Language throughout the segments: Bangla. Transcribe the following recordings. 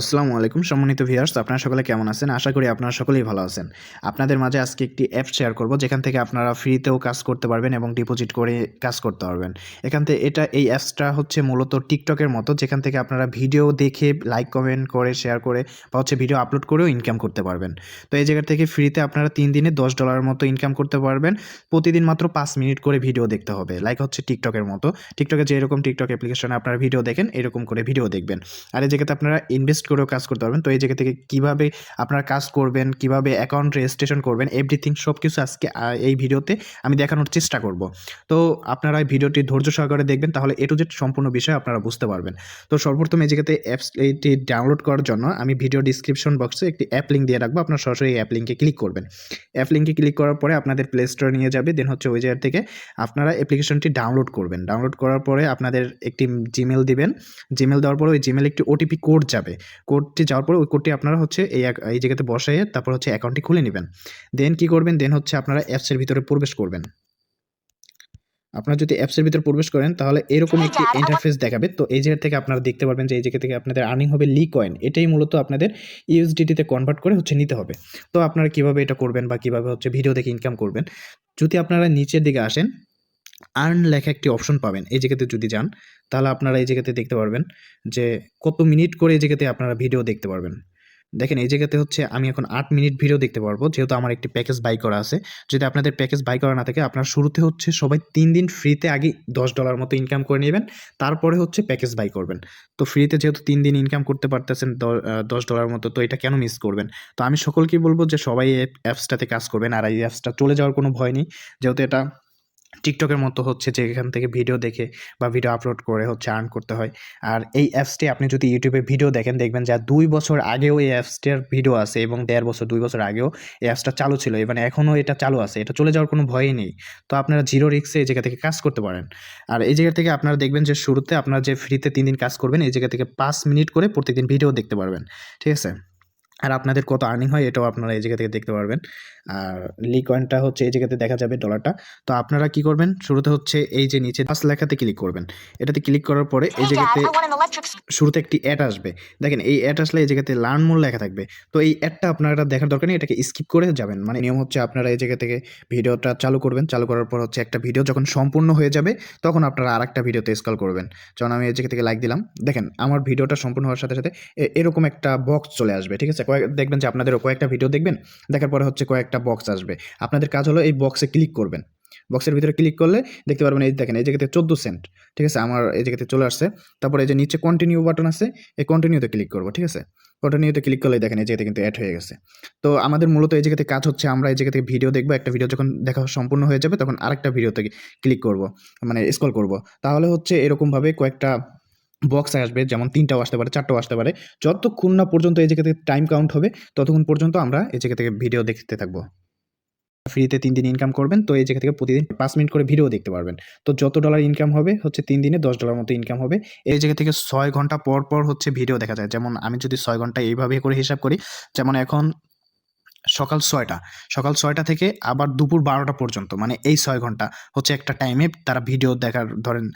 আসসালামু আলাইকুম সম্মানিত ভিউয়ার্স আপনারা সকলে কেমন আছেন? আশা করি আপনারা সকলেই ভালো আছেন। আপনাদের মাঝে আজকে একটি অ্যাপ শেয়ার করব, যেখান থেকে আপনারা ফ্রিতেও কাজ করতে পারবেন এবং ডিপোজিট করে কাজ করতে পারবেন। এখান থেকে এটা, এই অ্যাপসটা হচ্ছে মূলত টিকটকের মতো, যেখান থেকে আপনারা ভিডিও দেখে লাইক কমেন্ট করে শেয়ার করে, বা হচ্ছে ভিডিও আপলোড করেও ইনকাম করতে পারবেন। তো এই জায়গা থেকে ফ্রিতে আপনারা তিন দিনে দশ ডলারের মতো ইনকাম করতে পারবেন। প্রতিদিন মাত্র পাঁচ মিনিট করে ভিডিও দেখতে হবে। লাইক হচ্ছে টিকটকের মতো। টিকটকে যে এরকম টিকটক অ্যাপ্লিকেশনে আপনারা ভিডিও দেখেন, এরকম করে ভিডিও দেখবেন। আর এই জায়গাতে আপনারা ইনভেস্ট করেও কাজ করতে পারবেন। তো এই জায়গা থেকে কীভাবে আপনার কাজ করবেন, কীভাবে অ্যাকাউন্ট রেজিস্ট্রেশন করবেন এভরিথিং সব কিছু আজকে এই ভিডিওতে আমি দেখানোর চেষ্টা করব। তো আপনারা ভিডিওটি ধৈর্য সহকারে দেখবেন, তাহলে এ টু জেড সম্পূর্ণ বিষয় আপনারা বুঝতে পারবেন। তো সর্বপ্রথম এই জায়গাতে অ্যাপস এইটি ডাউনলোড করার জন্য আমি ভিডিও ডিসক্রিপশন বক্সে একটি অ্যাপ লিঙ্ক দিয়ে রাখব, আপনার সরাসরি অ্যাপ লিঙ্কে ক্লিক করবেন। অ্যাপ লিঙ্কে ক্লিক করার পরে আপনাদের প্লে স্টোরে নিয়ে যাবে দেন হচ্ছে ওই জায়গা থেকে আপনারা অ্যাপ্লিকেশনটি ডাউনলোড করবেন। ডাউনলোড করার পরে আপনাদের একটি জিমেল দিবেন। জিমেল দেওয়ার পরে ওই জিমেল একটি ওটিপি কোড যাবে। কোডটি যাওয়ার পরে ওই কোডটি আপনারা হচ্ছে এই এই জায়গাতে বসাইয়ে তারপর হচ্ছে অ্যাকাউন্টটি খুলে নেবেন। দেন কি করবেন? দেন হচ্ছে আপনারা অ্যাপসের ভিতরে প্রবেশ করবেন। আপনারা যদি অ্যাপসের ভিতরে প্রবেশ করেন তাহলে এরকম একটি ইন্টারফেস দেখাবে। তো এই জায়গা থেকে আপনারা দেখতে পারবেন যে এই জায়গা থেকে আপনাদের আর্নিং হবে লি কয়েন এটাই মূলত আপনাদের ইউএসডিটিতে কনভার্ট করে হচ্ছে নিতে হবে। তো আপনারা কীভাবে এটা করবেন বা কীভাবে হচ্ছে ভিডিও দেখে ইনকাম করবেন? যদি আপনারা নিচের দিকে আসেন আর্ন লেখা একটি অপশন পাবেন এই জায়গাতে যদি যান, তাহলে আপনারা এই জায়গাতে দেখতে পারবেন যে কত মিনিট করে এই জায়গাতে আপনারা ভিডিও দেখতে পারবেন। দেখেন এই জায়গাতে হচ্ছে আমি এখন আট মিনিট ভিডিও দেখতে পারব, যেহেতু আমার একটি প্যাকেজ বাই করা আছে। যদি আপনাদের প্যাকেজ বাই করা না থাকে, আপনার শুরুতে হচ্ছে সবাই তিন দিন ফ্রিতে আগে দশ ডলার মতো ইনকাম করে নেবেন, তারপরে হচ্ছে প্যাকেজ বাই করবেন। তো ফ্রিতে যেহেতু তিন দিন ইনকাম করতে পারতেছেন দশ ডলার মতো, তো এটা কেন মিস করবেন? তো আমি সকলকেই বলব যে সবাই অ্যাপসটাতে কাজ করবেন, আর এই অ্যাপসটা চলে যাওয়ার কোনো ভয় নেই। যেহেতু এটা টিকটকের মতো হচ্ছে যে এখান থেকে ভিডিও দেখে বা ভিডিও আপলোড করে হচ্ছে আর্ন করতে হয়। আর এই অ্যাপসটি আপনি যদি ইউটিউবে ভিডিও দেখেন, দেখবেন যা দুই বছর আগেও এই অ্যাপসটার ভিডিও আছে এবং দেড় বছর, দুই বছর আগেও এই অ্যাপসটা চালু ছিল। মানে এখনও এটা চালু আছে, এটা চলে যাওয়ার কোনো ভয়ই নেই। তো আপনারা জিরো রিক্সে এই জায়গা থেকে কাজ করতে পারেন। আর এই জায়গা থেকে আপনারা দেখবেন যে শুরুতে আপনারা যে ফ্রিতে তিন দিন কাজ করবেন, এই জায়গা থেকে পাঁচ মিনিট করে প্রত্যেকদিন ভিডিও দেখতে পারবেন। ঠিক আছে? আর আপনাদের কত আর্নিং হয় এটাও আপনারা এই জায়গা থেকে দেখতে পারবেন। আর লি কয়েনটা হচ্ছে এই জায়গাতে দেখা যাবে ডলারটা তো আপনারা কি করবেন? শুরুতে হচ্ছে এই যে নিচে পাঁচ লেখাতে ক্লিক করবেন। এটাতে ক্লিক করার পরে এই জায়গাতে শুরুতে একটি অ্যাড আসবে। দেখেন এই অ্যাড আসলে এই জায়গাতে লার্ন মোর লেখা থাকবে। তো এই অ্যাডটা আপনারা দেখার দরকার নেই এটাকে স্কিপ করে যাবেন। মানে নিয়ম হচ্ছে আপনারা এই জায়গা থেকে ভিডিওটা চালু করবেন। চালু করার পর হচ্ছে একটা ভিডিও যখন সম্পূর্ণ হয়ে যাবে তখন আপনারা আর একটা ভিডিওতে স্কল করবেন। যখন আমি এই জায়গা থেকে লাইক দিলাম দেখেন আমার ভিডিওটা সম্পূর্ণ হওয়ার সাথে সাথে এ- এরকম একটা বক্স চলে আসবে ঠিক আছে? কয়েক দেখবেন যে আপনাদেরও কয়েকটা ভিডিও দেখবেন? দেখার পরে হচ্ছে কয়েকটা বক্স আসবে। আপনাদের কাজ হলো এই বক্সে ক্লিক করবেন। বক্সের ভিতরে ক্লিক করলে দেখতে পারবেন, এই দেখেন, এই জায়গাতে চোদ্দ সেন্ট ঠিক আছে? আমার এই জায়গাতে চলে আসছে। তারপরে এই যে নিচে কন্টিনিউ বাটন আছে, এই কন্টিনিউতে ক্লিক করব, ঠিক আছে? কন্টিনিউতে ক্লিক করলে দেখেন, এই জায়গাতে কিন্তু অ্যাড হয়ে গেছে। তো আমাদের মূলত এই জায়গাতে কাজ হচ্ছে, আমরা এই জায়গা থেকে ভিডিও দেখব, একটা ভিডিও যখন দেখা সম্পূর্ণ হয়ে যাবে, তখন আরেকটা ভিডিওতে ক্লিক করব মানে স্ক্রল করব। তাহলে হচ্ছে এরকমভাবে কয়েকটা বক্স আসবে, যেমন তিনটাও আসতে পারে, চারটাও আসতে পারে। যতক্ষণ না পর্যন্ত এই জায়গা থেকে টাইম কাউন্ট হবে, ততক্ষণ পর্যন্ত আমরা এই জায়গা থেকে ভিডিও দেখতে থাকব। ফ্রিতে তিন দিন ইনকাম করবেন, তো এই জায়গা থেকে প্রতিদিন পাঁচ মিনিট করে ভিডিও দেখতে পারবেন। তো যত ডলার ইনকাম হবে, হচ্ছে তিন দিনে দশ ডলার মতো ইনকাম হবে। এই জায়গা থেকে ছয় ঘণ্টা পর পর হচ্ছে ভিডিও দেখা যায়। যেমন আমি যদি ছয় ঘণ্টা এইভাবে করে হিসাব করি, যেমন এখন সকাল ছয়টা। সকাল ছয়টা থেকে আবার দুপুর বারোটা পর্যন্ত মানে এই ছয় ঘণ্টা হচ্ছে একটা টাইমে তারা ভিডিও দেখার, ধরেন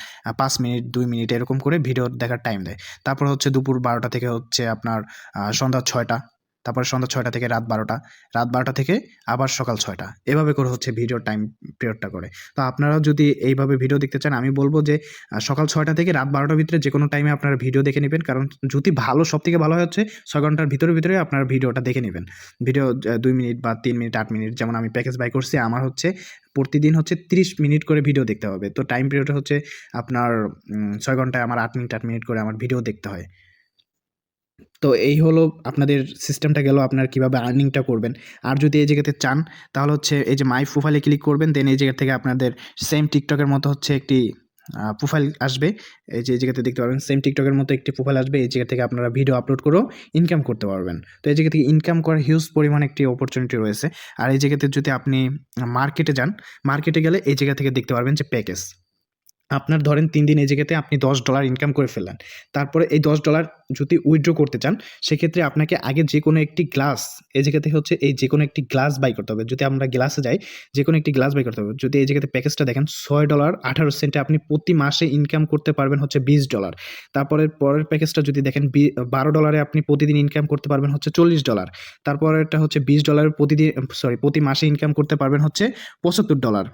পাঁচ মিনিট, দুই মিনিট এরকম করে ভিডিও দেখার টাইম দেয়। তারপর হচ্ছে দুপুর বারোটা থেকে হচ্ছে আপনার সন্ধ্যা ছয়টা তারপর সন্ধ্যা ছয়টা থেকে রাত বারোটা। রাত বারোটা থেকে আবার সকাল ছয়টা। এভাবে করে হচ্ছে ভিডিও টাইম পিরিয়ডটা করে। তো আপনারাও যদি এইভাবে ভিডিও দেখতে চান, আমি বলব যে সকাল ছয়টা থেকে রাত বারোটার ভিতরে যে কোনো টাইমে আপনারা ভিডিও দেখে নেবেন। কারণ যদি ভালো সব থেকে ভালো হচ্ছে ছয় ঘণ্টার ভিতরে ভিতরে আপনারা ভিডিওটা দেখে নেবেন। ভিডিও দুই মিনিট বা তিন মিনিট, আট মিনিট যেমন আমি প্যাকেজ বাই করছি, আমার হচ্ছে প্রতিদিন হচ্ছে তিরিশ মিনিট করে ভিডিও দেখতে হবে। তো টাইম পিরিয়ড হচ্ছে আপনার ছয় ঘন্টায় আমার আট মিনিট আট মিনিট করে আমার ভিডিও দেখতে হয়। তো এই হলো আপনাদের সিস্টেমটা গেল আপনার কীভাবে আর্নিংটা করবেন। আর যদি এই জায়গাতে চান, তাহলে হচ্ছে এই যে মাই প্রোফাইলে ক্লিক করবেন দেন এই জায়গা থেকে আপনাদের সেম টিকটকের মতো হচ্ছে একটি প্রোফাইল আসবে। এই যে এই জায়গাতে দেখতে পারবেন সেম টিকটকের মতো একটি প্রোফাইল আসবে। এই জায়গা থেকে আপনারা ভিডিও আপলোড করেও ইনকাম করতে পারবেন। তো এই জায়গা থেকে ইনকাম করার হিউজ পরিমাণ একটি অপরচুনিটি রয়েছে। আর এই জায়গাতে যদি আপনি মার্কেটে যান মার্কেটে গেলে এই জায়গা থেকে দেখতে পারবেন যে প্যাকেজ আপনার ধরেন তিন দিন এই জায়গাতে আপনি দশ ডলার ইনকাম করে ফেললেন। তারপরে এই দশ ডলার যদি উইথড্র করতে চান, সেক্ষেত্রে আপনাকে আগে যে কোনো একটি গ্লাস এই জায়গাতে হচ্ছে এই যে কোনো একটি গ্লাস বাই করতে হবে। যদি আমরা গ্লাসে যাই যে কোনো একটি গ্লাস বাই করতে হবে। যদি এই জায়গাতে প্যাকেজটা দেখেন, ছয় ডলার আঠারো সেন্টে আপনি প্রতি মাসে ইনকাম করতে পারবেন হচ্ছে বিশ ডলার তারপরে পরের প্যাকেজটা যদি দেখেন বারো ডলারে আপনি প্রতিদিন ইনকাম করতে পারবেন হচ্ছে চল্লিশ ডলার তারপরেরটা হচ্ছে বিশ ডলারের প্রতিদিন সরি প্রতি মাসে ইনকাম করতে পারবেন হচ্ছে পঁচাত্তর ডলার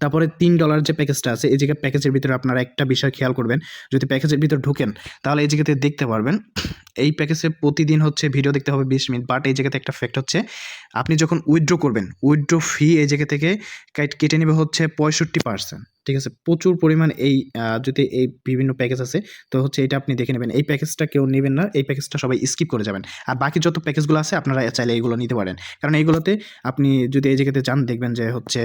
তারপরে তিন ডলার যে প্যাকেজটা আছে, এই জায়গায় প্যাকেজের ভিতরে আপনারা একটা বিষয় খেয়াল করবেন। যদি প্যাকেজের ভিতরে ঢুকেন, তাহলে এই জায়গাতে দেখতে পারবেন, এই প্যাকেজে প্রতিদিন হচ্ছে ভিডিও দেখতে হবে বিশ মিনিট বাট এই জায়গাতে একটা ফ্যাক্ট হচ্ছে, আপনি যখন উইথড্র করবেন উইথড্র ফি এই জায়গা থেকে কেটে নেবে হচ্ছে পঁয়ষট্টি পার্সেন্ট ঠিক আছে? প্রচুর পরিমাণ এই যদি এই বিভিন্ন প্যাকেজ আছে, তো হচ্ছে এটা আপনি দেখে নেবেন। এই প্যাকেজটা কেউ নেবেন না, এই প্যাকেজটা সবাই স্কিপ করে যাবেন। আর বাকি যত প্যাকেজগুলো আছে, আপনারা চাইলে এইগুলো নিতে পারেন। কারণ এইগুলোতে আপনি যদি এই জায়গাতে যান, দেখবেন যে হচ্ছে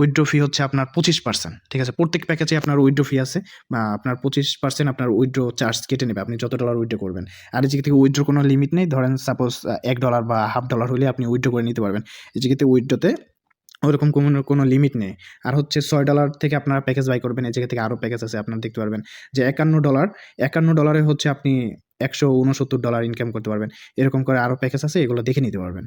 উইথড্র ফি হচ্ছে আপনার পঁচিশ পার্সেন্ট ঠিক আছে? প্রত্যেক প্যাকেজে আপনার উইড্রো ফি আছে। বা আপনার পঁচিশ পার্সেন্ট আপনার উইড্রো চার্জ কেটে নেবে। আপনি যত ডলার উইথড্র করবেন। আর এই থেকে উইথড্র কোনো লিমিট নেই, ধরেন সাপোজ এক ডলার বা হাফ ডলার হলে আপনি উইড্রো করে নিতে পারবেন। এই জায়গাতে উইথড্রতে ওরকম কোনো কোনো লিমিট নেই। আর হচ্ছে ছয় ডলার থেকে আপনারা প্যাকেজ বাই করবেন। এই জায়গা থেকে আরও প্যাকেজ আছে, আপনারা দেখতে পারবেন যে একান্ন ডলার একান্ন ডলারে হচ্ছে আপনি একশো উনসত্তর ডলার ইনকাম করতে পারবেন। এরকম করে আরও প্যাকেজ আছে, এগুলো দেখে নিতে পারবেন।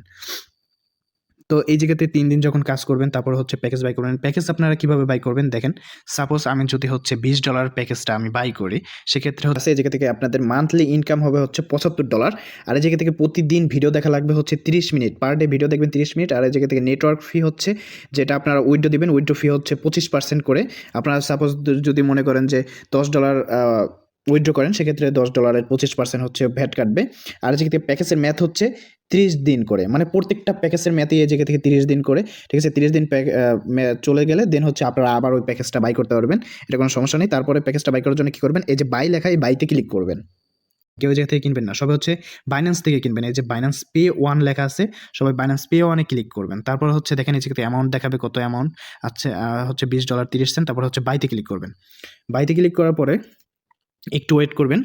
তো এই জায়গাতে তিন দিন যখন কাজ করবেন, তারপর হচ্ছে প্যাকেজ বাই করবেন। প্যাকেজ আপনারা কীভাবে বাই করবেন? দেখেন সাপোজ আমি যদি হচ্ছে বিশ ডলার প্যাকেজটা আমি বাই করি, সেক্ষেত্রে হচ্ছে এই জায়গা থেকে আপনাদের মান্থলি ইনকাম হবে হচ্ছে পঁচাত্তর ডলার আর এই জায়গা থেকে প্রতিদিন ভিডিও দেখা লাগবে হচ্ছে তিরিশ মিনিট পার ডে ভিডিও দেখবেন তিরিশ মিনিট আর এই জায়গা থেকে নেটওয়ার্ক ফি হচ্ছে, যেটা আপনারা উইড্রো দিবেন উইড্রো ফি হচ্ছে পঁচিশ পার্সেন্ট করে। আপনারা সাপোজ যদি মনে করেন যে দশ ডলার উইথড্র করেন, সেক্ষেত্রে দশ ডলারের পঁচিশ পার্সেন্ট হচ্ছে ভ্যাট কাটবে। আর যে প্যাকেজের ম্যাথ হচ্ছে তিরিশ দিন করে মানে প্রত্যেকটা প্যাকেজের ম্যাথই এই জায়গা থেকে তিরিশ দিন করে, ঠিক আছে, তিরিশ দিন চলে গেলে দেন হচ্ছে আপনারা আবার ওই প্যাকেজটা বাই করতে পারবেন, এটা কোনো সমস্যা নেই। তারপরে প্যাকেজটা বাই করার জন্য কী করবেন? এই যে বাই লেখা, এই বাইতে ক্লিক করবেন। কেউ জায়গা থেকে কিনবেন না। সবাই হচ্ছে বাইন্যান্স থেকে কিনবেন। এই যে বাইন্যান্স পে ওয়ান লেখা আছে, সবাই বাইন্যান্স পে ওয়ানে ক্লিক করবেন। তারপর হচ্ছে দেখেন এই জায়গাতে অ্যামাউন্ট দেখাবে, কত অ্যামাউন্ট আচ্ছা হচ্ছে বিশ ডলার তিরিশ সেন্ট তারপর হচ্ছে বাইতে ক্লিক করবেন। বাইতে ক্লিক করার পরে একটু ওয়েট করবেন।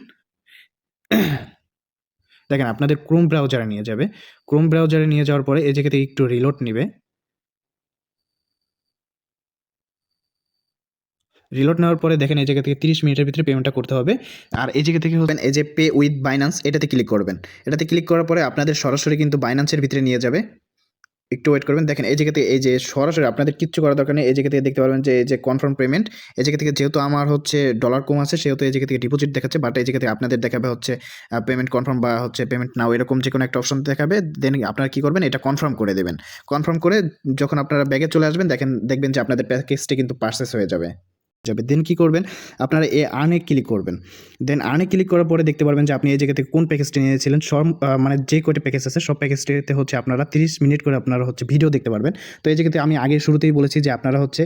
দেখেন, আপনাদের ক্রোম ব্রাউজারে নিয়ে যাবে। ক্রোম ব্রাউজারে নিয়ে যাওয়ার পরে এই জায়গা থেকে একটু রিলোড নেবে। রিলোড নেওয়ার পরে দেখেন, এই জায়গা থেকে তিরিশ মিনিটের ভিতরে পেমেন্টটা করতে হবে। আর এই জায়গা থেকে হবেন এই যে পে উইথ বাইন্যান্স এটাতে ক্লিক করবেন। এটাতে ক্লিক করার পরে আপনাদের সরাসরি কিন্তু বাইন্যান্সের ভিতরে নিয়ে যাবে। একটু ওয়েট করবেন। দেখেন, এই জায়গা থেকে এই যে সরাসরি আপনাদের কিচ্ছু করার দরকার নেই। এই জায়গা থেকে দেখতে পারবেন যে, এই যে কনফার্ম পেমেন্ট এই জায়গা থেকে যেহেতু আমার হচ্ছে ডলার কম আছে, সেহেতু এই জায়গা থেকে ডিপোজিট দেখাচ্ছে বাট এই জায়গা থেকে আপনাদের দেখাবে হচ্ছে পেমেন্ট কনফার্ম বা হচ্ছে পেমেন্ট নাও এরকম যে কোনো একটা অপশন দেখাবে দেন আপনারা কী করবেন, এটা কনফার্ম করে দেবেন। কনফার্ম করে যখন আপনারা ব্যাগে চলে আসবেন, দেখেন, দেখবেন যে আপনাদের প্যাকেজটি কিন্তু পার্সেস হয়ে যাবে। যাবে। দেন কি করবেন? আপনারা এ আর্নে ক্লিক করবেন। দেন আর্নে ক্লিক করার পরে দেখতে পারবেন যে আপনি এই জায়গা থেকে কোন প্যাকেজটি নিয়েছিলেন। সব মানে যে কয়টি প্যাকেজ আছে, সব প্যাকেজটিতে হচ্ছে আপনারা তিরিশ মিনিট করে আপনারা হচ্ছে ভিডিও দেখতে পারবেন। তো এই জায়গাতে আমি আগে শুরুতেই বলেছি যে আপনারা হচ্ছে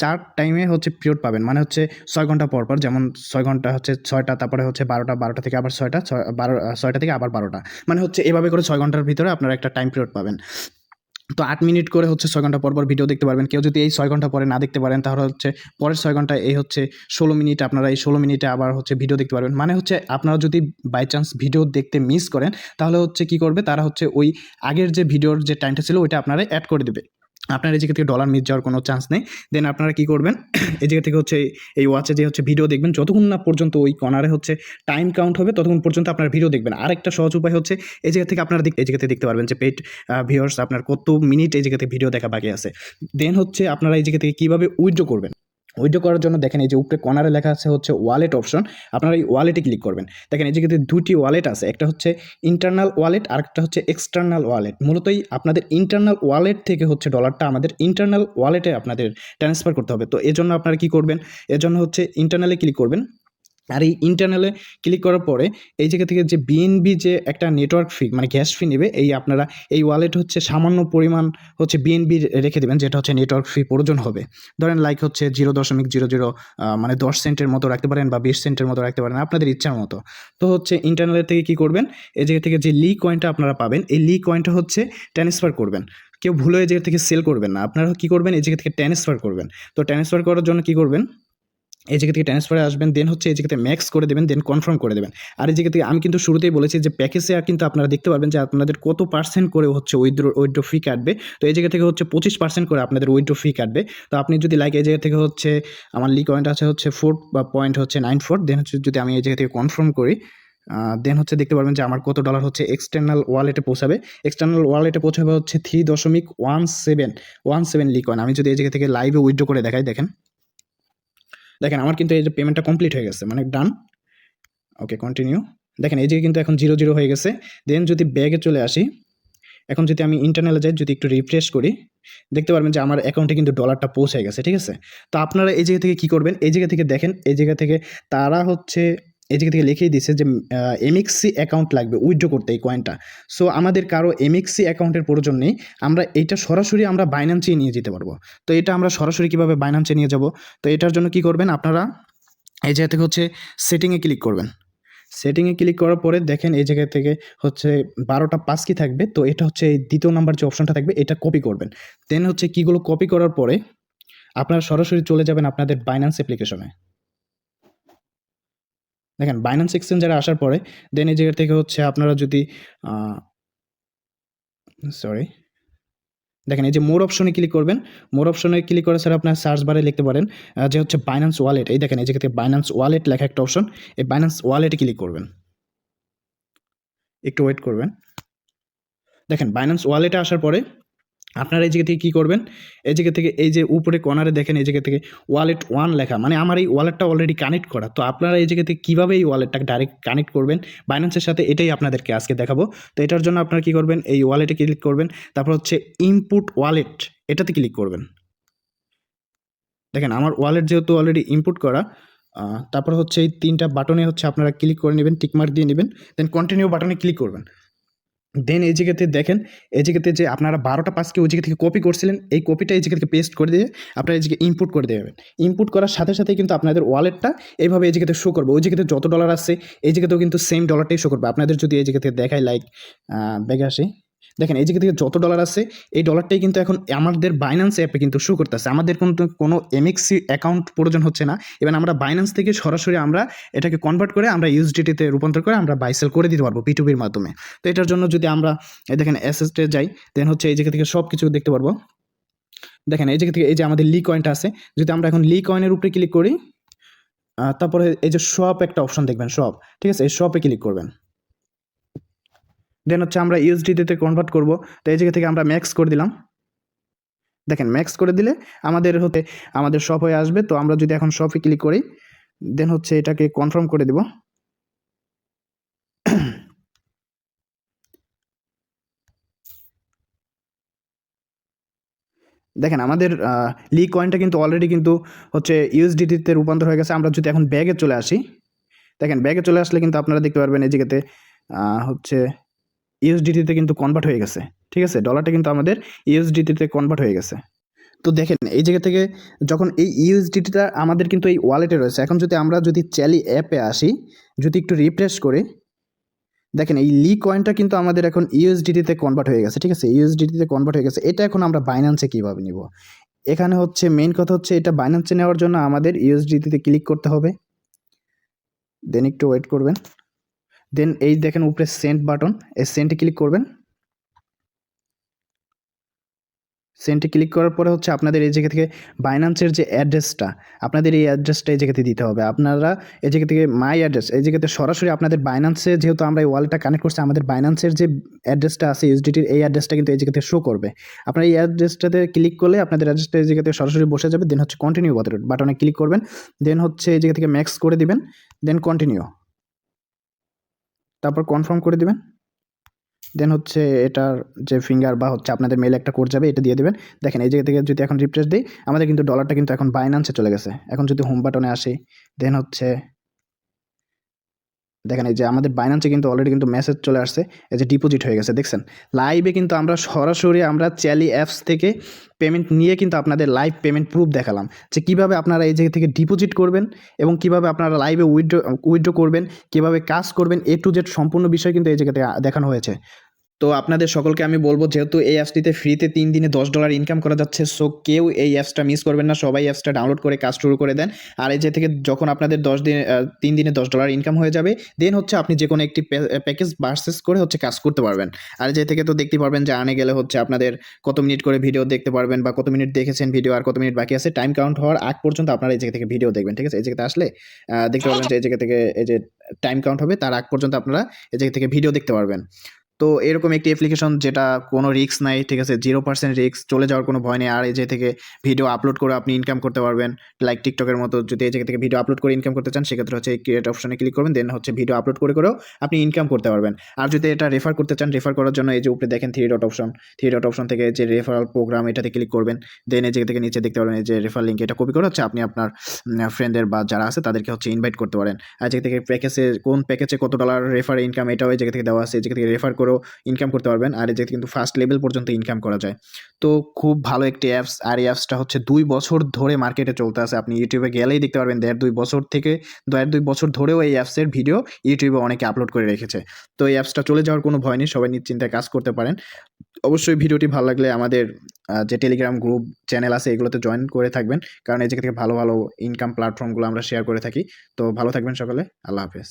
চার টাইমে হচ্ছে পিরিয়ড পাবেন। মানে হচ্ছে ছয় ঘণ্টা পর পর, যেমন ছয় ঘণ্টা হচ্ছে ছয়টা, তারপরে হচ্ছে বারোটা বারোটা থেকে আবার ছয়টা, ছয় বারো ছয়টা থেকে আবার বারোটা। মানে হচ্ছে এভাবে করে ছয় ঘণ্টার ভিতরে আপনারা একটা টাইম পিরিয়ড পাবেন। তো আট মিনিট করে হচ্ছে ছয় ঘণ্টা পর পর ভিডিও দেখতে পারবেন। কেউ যদি এই ছয় ঘণ্টা পরে না দেখতে পারেন, তাহলে হচ্ছে পরের ছয় ঘণ্টা এই হচ্ছে ষোলো মিনিট আপনারা এই ষোলো মিনিটে আবার হচ্ছে ভিডিও দেখতে পারবেন। মানে হচ্ছে আপনারা যদি বাই চান্স ভিডিও দেখতে মিস করেন, তাহলে হচ্ছে কি করবে? তারা হচ্ছে ওই আগের যে ভিডিওর যে টাইমটা ছিল, ওইটা আপনারা অ্যাড করে দেবে। আপনার এই জায়গা থেকে ডলার মিস যাওয়ার কোনো চান্স নেই। দেন আপনারা কী করবেন? এই জায়গা থেকে হচ্ছে এই ওয়াচে যে হচ্ছে ভিডিও দেখবেন, যতক্ষণ না পর্যন্ত ওই কর্নারে হচ্ছে টাইম কাউন্ট হবে, ততক্ষণ পর্যন্ত আপনার ভিডিও দেখবেন। আরেকটা সহজ উপায় হচ্ছে, এই জায়গা থেকে আপনারা এই জায়গাতে দেখতে পারবেন যে পেট ভিউয়ার্স আপনার কত মিনিট এই জায়গাতে ভিডিও দেখা বাকি আছে। দেন হচ্ছে আপনারা এই জায়গা থেকে কীভাবে উইথড্র করবেন? উইথড্র করার জন্য দেখেন এই যে উপরে কর্নারে লেখা আছে হচ্ছে ওয়ালেট অপশন আপনারা এই ওয়ালেটে ক্লিক করবেন। দেখেন এই যে কিন্তু দুটি ওয়ালেট আছে, একটা হচ্ছে ইন্টারনাল ওয়ালেট আর একটা হচ্ছে এক্সটার্নাল ওয়ালেট মূলতই আপনাদের ইন্টারনাল ওয়ালেট থেকে হচ্ছে ডলারটা আমাদের ইন্টারনাল ওয়ালেটে আপনাদের ট্রান্সফার করতে হবে। তো এজন্য আপনারা কি করবেন? এজন্য হচ্ছে ইন্টারনালে ক্লিক করবেন। আর এই ইন্টারনালে ক্লিক করার পরে এই জায়গা থেকে যে বিএনবি যে একটা নেটওয়ার্ক ফি মানে গ্যাস ফি নেবে, এই আপনারা এই ওয়ালেট হচ্ছে সামান্য পরিমাণ হচ্ছে বিএনবি রেখে দেবেন, যেটা হচ্ছে নেটওয়ার্ক ফি প্রয়োজন হবে। ধরেন লাইক হচ্ছে জিরো দশমিক জিরো জিরো মানে দশ সেন্টের মতো রাখতে পারেন বা বিশ সেন্টের মতো রাখতে পারেন, আপনাদের ইচ্ছার মতো। তো হচ্ছে ইন্টারনালের থেকে কি করবেন? এই জায়গা থেকে যে লি কয়েনটা আপনারা পাবেন, এই লি কয়েনটা হচ্ছে ট্রান্সফার করবেন। কেউ ভুলে এই জায়গা থেকে সেল করবেন না, আপনারা কী করবেন? এই জায়গা থেকে ট্রান্সফার করবেন। তো ট্রান্সফার করার জন্য কী করবেন? এই জায়গা থেকে ট্রান্সফারে আসবেন দেন হচ্ছে এই জায়গাতে ম্যাক্স করে দেবেন দেন কনফার্ম করে দেবেন। আর এই জায়গা থেকে আমি কিন্তু শুরুতেই বলেছি যে প্যাকেজে কিন্তু আপনারা দেখতে পারবেন যে আপনাদের কত পার্সেন্ট করে হচ্ছে উইথড্রো উইথড্রো ফি কাটবে। তো এই জায়গা থেকে হচ্ছে পঁচিশ পার্সেন্ট করে আপনাদের উইথড্রো ফি কাটবে। তো আপনি যদি লাইক এই জায়গা থেকে হচ্ছে, আমার লি পয়েন্ট আছে হচ্ছে ফোর বা পয়েন্ট হচ্ছে নাইন ফোর দেন হচ্ছে যদি আমি এই জায়গা থেকে কনফার্ম করি দেন হচ্ছে দেখতে পারবেন যে আমার কত ডলার হচ্ছে এক্সটার্নাল ওয়ালেটে পৌঁছাবে। এক্সটার্নাল ওয়ালেটে পৌঁছাবে হচ্ছে থ্রি দশমিক ওয়ান সেভেন ওয়ান সেভেন লি কয়েন আমি যদি এই জায়গা থেকে লাইভে উইথড্রো করে দেখাই, দেখেন। দেখেন, আমার কিন্তু এই যে পেমেন্টটা কমপ্লিট হয়ে গেছে মানে ডান ওকে কন্টিনিউ দেখেন, এই যে কিন্তু এখন জিরো জিরো হয়ে গেছে। দেন যদি ব্যাগে চলে আসি, এখন যদি আমি ইন্টারনেলে যাই, যদি একটু রিফ্রেশ করি, দেখতে পারবেন যে আমার অ্যাকাউন্টে কিন্তু ডলারটা পৌঁছে গেছে, ঠিক আছে? তো আপনারা এই জায়গা থেকে কী করবেন? এই জায়গা থেকে দেখেন, এই জায়গা থেকে তারা হচ্ছে এই জায়গা থেকে লিখেই দিছে যে এমএক্সি অ্যাকাউন্ট লাগবে উইথড্র করতে এই কয়েনটা সো আমাদের কারও এমএক্সি অ্যাকাউন্টের প্রয়োজন নেই, আমরা এইটা সরাসরি আমরা বাইন্যান্সে নিয়ে যেতে পারব। তো এটা আমরা সরাসরি কীভাবে বাইন্যান্সে নিয়ে যাব? তো এটার জন্য কি করবেন আপনারা? এই জায়গা থেকে হচ্ছে সেটিংয়ে ক্লিক করবেন। সেটিংয়ে ক্লিক করার পরে দেখেন এই জায়গা থেকে হচ্ছে বারোটা পাস কি থাকবে? তো এটা হচ্ছে এই দ্বিতীয় নাম্বার যে অপশনটা থাকবে, এটা কপি করবেন। দেন হচ্ছে কীগুলো কপি করার পরে আপনারা সরাসরি চলে যাবেন আপনাদের বাইন্যান্স অ্যাপ্লিকেশনে দেখেন বাইন্যান্স এক্সচেঞ্জারে আসার পরে দেন এই জায়গা থেকে হচ্ছে আপনারা যদি সরি দেখেন, এই যে মোর অপশনে ক্লিক করবেন মোর অপশনে ক্লিক করে স্যার আপনার সার্চ বারে লিখতে পারেন যে হচ্ছে বাইন্যান্স ওয়ালেট এই দেখেন, এই জায়গা থেকে বাইন্যান্স ওয়ালেট লেখা একটা অপশন এই বাইন্যান্স ওয়ালেটে ক্লিক করবেন। একটু ওয়েট করবেন। দেখেন বাইন্যান্স ওয়ালেটে আসার পরে আপনারা এই জায়গা থেকে কী করবেন? এই জায়গা থেকে এই যে উপরে কর্নারে দেখেন, এই জায়গা থেকে ওয়ালেট ওয়ান লেখা। মানে আমার এই ওয়ালেটটা অলরেডি কানেক্ট করা। তো আপনারা এই জায়গা থেকে কীভাবে এই ওয়ালেটটাকে ডাইরেক্ট কানেক্ট করবেন? বাইন্যান্সের সাথে এটাই আপনাদেরকে আজকে দেখাবো। তো এটার জন্য আপনারা কী করবেন? এই ওয়ালেটে ক্লিক করবেন। তারপর হচ্ছে ইনপুট ওয়ালেট এটাতে ক্লিক করবেন। দেখেন, আমার ওয়ালেট যেহেতু অলরেডি ইনপুট করা তারপর হচ্ছে এই তিনটা বাটনে হচ্ছে আপনারা ক্লিক করে নেবেন টিকমার্ক দিয়ে নেবেন দেন কন্টিনিউ বাটনে ক্লিক করবেন। দেন এই জায়গাতে দেখেন, এই জায়গাতে যে আপনারা বারোটা পাসকে ওই জায়গা থেকে কপি করছিলেন, এই কপিটা এই জায়গা থেকে পেস্ট করে দিয়ে আপনারা এই জায়গায় ইনপুট করে দেবেন ইনপুট করার সাথে সাথে কিন্তু আপনাদের ওয়ালেটটা এইভাবে এই জায়গাতে শো করবে। ওই জায়গাতে যত ডলার আসছে, এই জায়গাতেও কিন্তু সেম ডলারটাই শো করবে। আপনাদের যদি এই জায়গাতে দেখায় লাইক ব্যাগে আসে দেখেন, এই থেকে যত ডলার আছে, এই ডলারটাই কিন্তু এখন আমাদের বাইন্যান্স অ্যাপে কিন্তু শো করতেছে। আমাদের কিন্তু কোনো এমএক্সি অ্যাকাউন্ট প্রয়োজন হচ্ছে না। এবার আমরা বাইন্যান্স থেকে সরাসরি আমরা এটাকে কনভার্ট করে আমরা ইউএসডিটিতে রূপান্তর করে আমরা বাইসেল করে দিতে পারব পিটুপির মাধ্যমে। তো এটার জন্য যদি আমরা দেখেন এসএসটে যাই দেন হচ্ছে এই জায়গা থেকে সব কিছু দেখতে পারব। দেখেন, এই জায়গা থেকে এই যে আমাদের লি কয়েনটা আছে, যদি আমরা এখন লি কয়েনের উপরে ক্লিক করি তারপরে এই যে শপ একটা অপশন দেখবেন শপ ঠিক আছে? এই শপে ক্লিক করবেন। দেন হচ্ছে আমরা ইউএসডিতে কনভার্ট করব। তো এই জায়গা থেকে আমরা ম্যাক্স করে দিলাম। দেখেন ম্যাক্স করে দিলে আমাদের হতে আমাদের শপ হয়ে আসবে। তো আমরা যদি এখন শপে ক্লিক করি দেন হচ্ছে এটাকে কনফার্ম করে দেব। দেখেন, আমাদের লি কয়েনটা কিন্তু অলরেডি কিন্তু হচ্ছে ইউএসডিটিতে রূপান্তর হয়ে গেছে। আমরা যদি এখন ব্যাগে চলে আসি, দেখেন ব্যাগে চলে আসলে কিন্তু আপনারা দেখতে পারবেন এই জায়গাতে হচ্ছে ইউএসডিটিতে কিন্তু কনভার্ট হয়ে গেছে, ঠিক আছে? ডলারটা কিন্তু আমাদের ইউএসডিটিতে কনভার্ট হয়ে গেছে। তো দেখেন, এই জায়গা থেকে যখন এই ইউএসডিটিটা আমাদের কিন্তু এই ওয়ালেটে রয়েছে, এখন যদি আমরা যদি চ্যালি অ্যাপে আসি, যদি একটু রিফ্রেশ করে, দেখেন এই লি কয়েনটা কিন্তু আমাদের এখন ইউএসডিটিতে কনভার্ট হয়ে গেছে, ঠিক আছে? ইউএসডিটিতে কনভার্ট হয়ে গেছে, এটা এখন আমরা বাইন্যান্সে কীভাবে নিব? এখানে হচ্ছে মেইন কথা হচ্ছে, এটা বাইন্যান্সে নেওয়ার জন্য আমাদের ইউএসডিটিতে ক্লিক করতে হবে। দেন একটু ওয়েট করবেন। দেন এই দেখেন উপরে সেন্ট বাটন এই সেন্টে ক্লিক করবেন। সেন্টে ক্লিক করার পরে হচ্ছে আপনাদের এই জায়গা থেকে বাইন্যান্সের যে অ্যাড্রেসটা আপনাদের এই অ্যাড্রেসটা এই জায়গাতে দিতে হবে। আপনারা এই জায়গা থেকে মাই অ্যাড্রেস এই জায়গাতে সরাসরি আপনাদের বাইন্যান্সে যেহেতু আমরা এই ওয়ালটা কানেক্ট করছি, আমাদের বাইন্যান্সের যে অ্যাড্রেসটা আছে ইউএসডিটির এই অ্যাড্রেসটা কিন্তু এই জায়গাতে শো করবে। আপনার এই অ্যাড্রেসটাতে ক্লিক করলে আপনাদের অ্যাড্রেসটা এই জায়গাতে সরাসরি বসে যাবে দেন হচ্ছে কন্টিনিউ বাটনে ক্লিক করবেন। দেন হচ্ছে এই জায়গা থেকে ম্যাক্স করে দিবেন দেন কন্টিনিউ তারপর কনফার্ম করে দেবেন। দেন হচ্ছে এটার যে ফিঙ্গার বা হচ্ছে আপনাদের মেলে একটা কোড যাবে, এটা দিয়ে দেবেন। দেখেন, এই জায়গা থেকে যদি এখন রিপ্লেস দিই, আমাদের কিন্তু ডলারটা কিন্তু এখন বাইনান্সে চলে গেছে। এখন যদি হোম বাটনে আসি দেন হচ্ছে দেখেন এই যে আমাদের বাইন্যান্সে কিন্তু অলরেডি কিন্তু মেসেজ চলে আসছে, এই যে ডিপোজিট হয়ে গেছে, দেখছেন? লাইভে কিন্তু আমরা সরাসরি আমরা চ্যালি অ্যাপস থেকে পেমেন্ট নিয়ে কিন্তু আপনাদের লাইভ পেমেন্ট প্রুফ দেখালাম যে কীভাবে আপনারা এই জায়গা থেকে ডিপোজিট করবেন এবং কীভাবে আপনারা লাইভে উইড্রো উইড্রো করবেন, কীভাবে কাজ করবেন এ টু জেড সম্পূর্ণ বিষয় কিন্তু এই জায়গাতে দেখানো হয়েছে। তো আপনাদের সকলকে আমি বলব, যেহেতু এই অ্যাপসটিতে ফ্রিতে তিন দিনে দশ ডলার ইনকাম করা যাচ্ছে সো কেউ এই অ্যাপসটা মিস করবেন না। সবাই অ্যাপসটা ডাউনলোড করে কাজ শুরু করে দেন। আর এই যে থেকে যখন আপনাদের দশ দিন তিন দিনে দশ ডলার ইনকাম হয়ে যাবে দেন হচ্ছে আপনি যে কোনো একটি প্যাকেজ পারচেস করে হচ্ছে কাজ করতে পারবেন। আর যে থেকে তো দেখতে পারবেন যে আনে গেলে হচ্ছে আপনাদের কত মিনিট করে ভিডিও দেখতে পারবেন বা কত মিনিট দেখেছেন ভিডিও আর কত মিনিট বাকি আছে। টাইম কাউন্ট হওয়ার আগ পর্যন্ত আপনারা এই জায়গা থেকে ভিডিও দেখবেন, ঠিক আছে? এই জায়গাতে আসলে দেখতে পারবেন যে এই জায়গা থেকে, এই যে টাইম কাউন্ট হবে, তার আগ পর্যন্ত আপনারা এই জায়গা থেকে ভিডিও দেখতে পারবেন। তো এরকম একটি অ্যাপ্লিকেশন যেটা কোনো রিস্ক নাই, ঠিক আছে? জিরো পার্সেন্ট রিস্ক চলে যাওয়ার কোনো ভয় নেই। আর এই যে থেকে ভিডিও আপলোড করে আপনি ইনকাম করতে পারবেন লাইক টিকটকের মতো যদি এই জায়গা থেকে ভিডিও আপলোড করে ইনকাম করতে চান, সেক্ষেত্রে হচ্ছে ক্রিয়েট অপশনে ক্লিক করবেন দেন হচ্ছে ভিডিও আপলোড করে করেও আপনি ইনকাম করতে পারবেন। আর যদি এটা রেফার করতে চান রেফার করার জন্য এই যে উপরে দেখেন three dot option three dot option থেকে যে রেফারাল প্রোগ্রাম এটাতে ক্লিক করবেন দেন এই জায়গা থেকে নিচে দেখতে পারবেন এই যে রেফার লিঙ্ক এটা কপি করে হচ্ছে আপনি আপনার ফ্রেন্ডের বা যারা আছে তাদেরকে হচ্ছে ইনভাইট করতে পারেন। আর জায়গা থেকে প্যাকেজে কোন প্যাকেজে কত ডলার রেফার ইনকাম এটাও এই জায়গা থেকে দেওয়া আছে, এই জায়গা থেকে রেফার করেও ইনকাম করতে পারবেন, আর জায়গা কিন্তু ফার্স্ট লেভেল পর্যন্ত ইনকাম করা যায়। তো খুব ভালো একটি অ্যাপস আর এই অ্যাপসটা হচ্ছে দুই বছর ধরে মার্কেটে চলতে আছে। আপনি ইউটিউবে গেলেই দেখতে পারবেন দেড় দুই বছর থেকে, দেড় দুই বছর ধরেও এই অ্যাপসের ভিডিও ইউটিউবে অনেকে আপলোড করে রেখেছে। তো এই অ্যাপসটা চলে যাওয়ার কোনো ভয় নেই, সবাই নিশ্চিন্তায় কাজ করতে পারেন। অবশ্যই ভিডিওটি ভালো লাগলে আমাদের যে টেলিগ্রাম গ্রুপ চ্যানেল আছে, এগুলোতে জয়েন করে থাকবেন। কারণ এই জায়গা থেকে ভালো ভালো ইনকাম প্ল্যাটফর্মগুলো আমরা শেয়ার করে থাকি। তো ভালো থাকবেন সকালে, আল্লাহ হাফেজ।